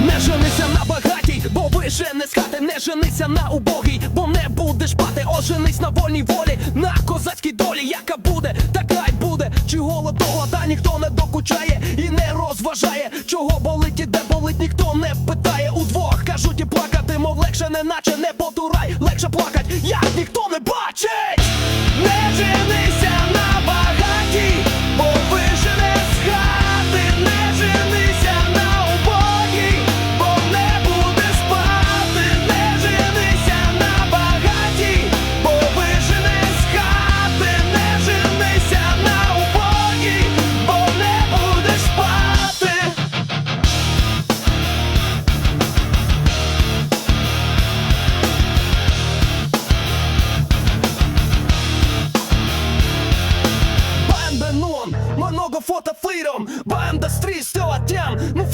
Не женися на багатій, бо вижене з хати, не женися на убогій, бо не будеш пати, оженись на вольній волі, на козацькій долі, яка буде, така й буде. Чи голод до глада ніхто не докучає. І не розважає, чого болить і де болить, ніхто не питає. Удвох кажуть і плакати, мов легше, не наче man the fått still freedom Banda strid står att den, nu